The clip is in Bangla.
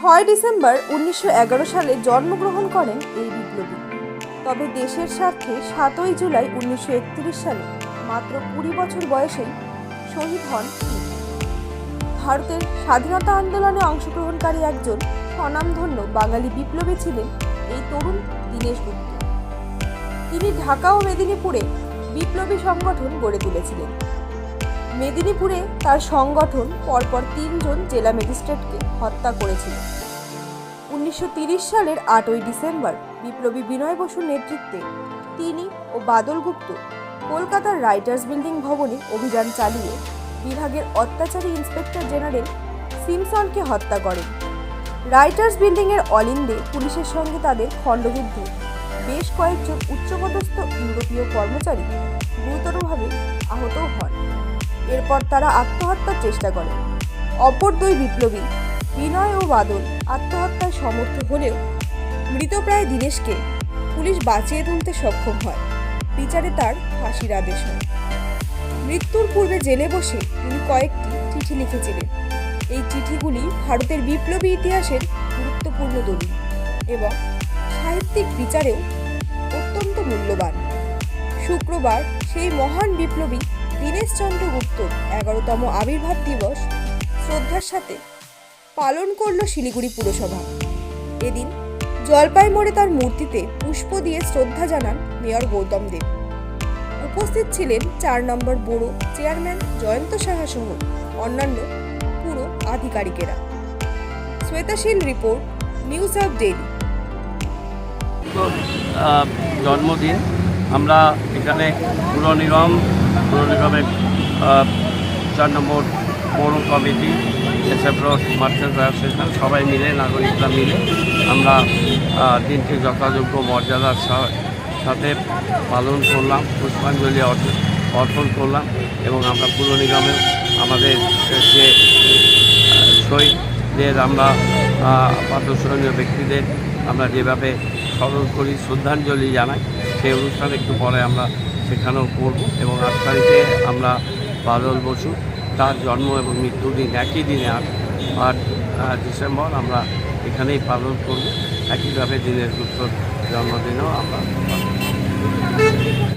ছয় ডিসেম্বর উনিশশো এগারো সালে জন্মগ্রহণ করেন এই বিপ্লবী। তবে দেশের স্বার্থে সাতই জুলাই উনিশশো একত্রিশ সালে মাত্র কুড়ি বছর বয়সেই শহীদ হন। ভারতের স্বাধীনতা আন্দোলনে অংশগ্রহণকারী একজন স্বনামধন্য বাঙালি বিপ্লবী ছিলেন এই তরুণ দীনেশ গুপ্ত। তিনি ঢাকা ও মেদিনীপুরে বিপ্লবী সংগঠন গড়ে তুলেছিলেন। মেদিনীপুরে তার সংগঠন পরপর তিনজন জেলা ম্যাজিস্ট্রেটকে হত্যা করেছিল। উনিশশো সালের আটই ডিসেম্বর বিপ্লবী বিনয় বসুর নেতৃত্বে তিনি ও বাদল গুপ্ত কলকাতার রাইটার্স বিল্ডিং ভবনে অভিযান চালিয়ে বিভাগের অত্যাচারী ইন্সপেক্টর জেনারেল সিমসনকে হত্যা করেন। রাইটার্স বিল্ডিংয়ের অলিন্দে পুলিশের সঙ্গে তাদের খণ্ডযুদ্ধে। বেশ কয়েকজন উচ্চপদস্থ ইউরোপীয় কর্মচারী গুরুতরভাবে এরপর তারা আত্মহত্যার চেষ্টা করে। অপর দুই বিপ্লবী, বিনয় ও বাদল আত্মহত্যায় সমর্থ হলেও মৃতপ্রায় দীনেশকে পুলিশ বাঁচিয়ে তুলতে সক্ষম হয়। বিচারে তার ফাঁসির আদেশ হয়। মৃত্যুর পূর্বে জেলে বসে তিনি কয়েকটি চিঠি লিখেছিলেন। এই চিঠিগুলি ভারতের বিপ্লবী ইতিহাসের গুরুত্বপূর্ণ দলিল এবং সাহিত্যিক বিচারেও অত্যন্ত মূল্যবান। শুক্রবার সেই মহান বিপ্লবী দীনেশচন্দ্র গুপ্তর এগারোতম আবির্ভাব দিবস শ্রদ্ধার সাথে পালন করল শিলিগুড়ি পুরসভা। এদিন জলপাই মোড়ে তার মূর্তিতে পুষ্প দিয়ে শ্রদ্ধা জানান মেয়র গৌতম দেব। উপস্থিত ছিলেন চার নম্বর ব্যুরো চেয়ারম্যান জয়ন্ত সাহা সহ অন্যান্য পুরো আধিকারিকেরা। Shwetashil report, news of daily জন্মদিন, আমরা এখানে পুর নিগম পুর চার নম্বর পৌর কমিটি, এসএফ রোড, মার্চেন্ট অ্যাসোসিয়েশন সবাই মিলে, নাগরিকরা মিলে আমরা দিনটি যথাযোগ্য মর্যাদার সাথে পালন করলাম, পুষ্পাঞ্জলি অর্পণ করলাম এবং আমরা পুর নিগমে আমাদের যে, শহীদদের আমরা পাতসরণীয় ব্যক্তিদের আমরা যেভাবে স্মরণ করি, শ্রদ্ধাঞ্জলি জানাই, সেই অনুষ্ঠান একটু পরে আমরা সেখানেও করব এবং আট তারিখে আমরা বাদল বসু, তার জন্ম এবং মৃত্যু দিন একই দিনে আট আট ডিসেম্বর আমরা এখানেই পালন করব একইভাবে দিনের গুপ্তর জন্মদিনেও আমরা।